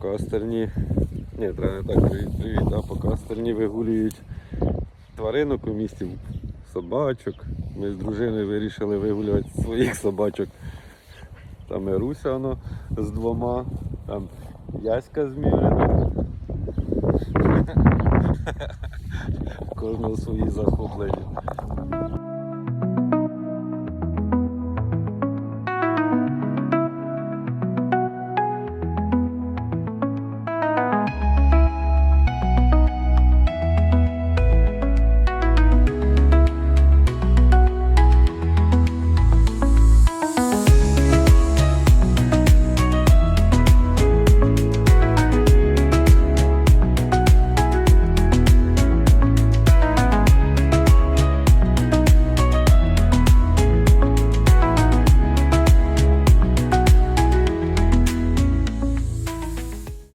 Поки остальні. Ні, треба не так привіт, привіт, а поки остальні вигулюють тваринок у місті, собачок. Ми з дружиною вирішили вигулювати своїх собачок. Там і Руся воно з двома, там Яська з Кожного свої захоплення.